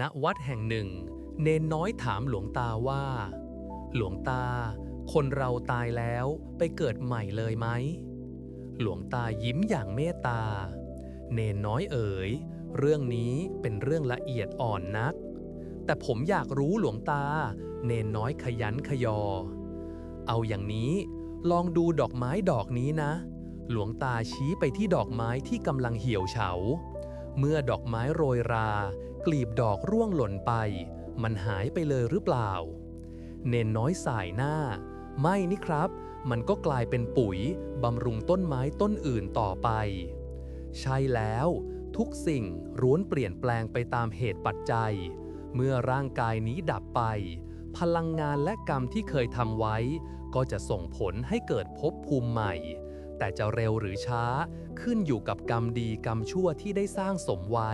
ณวัดแห่งหนึ่ง เนนน้อยถามหลวงตาว่า หลวงตา คนเราตายแล้วไปเกิดใหม่เลยไหม หลวงตายิ้มอย่างเมตตา เนนน้อยเอ๋ย เรื่องนี้เป็นเรื่องละเอียดอ่อนนัก แต่ผมอยากรู้หลวงตา เนนน้อยขยันขยอ เอาอย่างนี้ ลองดูดอกไม้ดอกนี้นะ หลวงตาชี้ไปที่ดอกไม้ที่กำลังเหี่ยวเฉา เมื่อดอกไม้โรยรา กลีบดอกร่วงหล่นไป มันหายไปเลยหรือเปล่า เนนน้อยสายหน้า ไม่นี่ครับ มันก็กลายเป็นปุ๋ยบำรุงต้นไม้ต้นอื่นต่อไป ใช่แล้ว ทุกสิ่งร้วนเปลี่ยนแปลงไปตามเหตุปัจจัย เมื่อร่างกายนี้ดับไป พลังงานและกรรมที่เคยทำไว้ ก็จะส่งผลให้เกิดภพภูมิใหม่ แต่จะเร็วหรือช้าขึ้นอยู่กับกรรมดีกรรมชั่วที่ได้สร้างสมไว้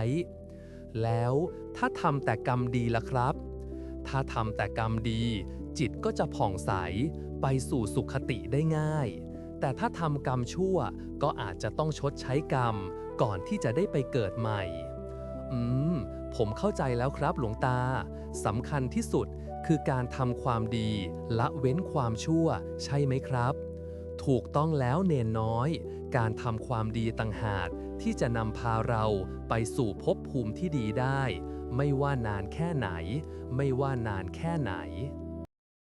แล้วถ้าทำแต่กรรมดีล่ะครับ ถ้าทำแต่กรรมดี จิตก็จะผ่องใสไปสู่สุขติได้ง่าย แต่ถ้าทำกรรมชั่วก็อาจจะต้องชดใช้กรรม ก่อนที่จะได้ไปเกิดใหม่ อืม ผมเข้าใจแล้วครับหลวงตาสำคัญที่สุดคือการทำความดีละเว้นความชั่ว ใช่ไหมครับ ถูกต้องแล้วเนนน้อย การทำความดีต่างหากที่จะนำพาเราไปสู่ภพภูมิที่ดีได้ ไม่ว่านานแค่ไหน ไม่ว่านานแค่ไหน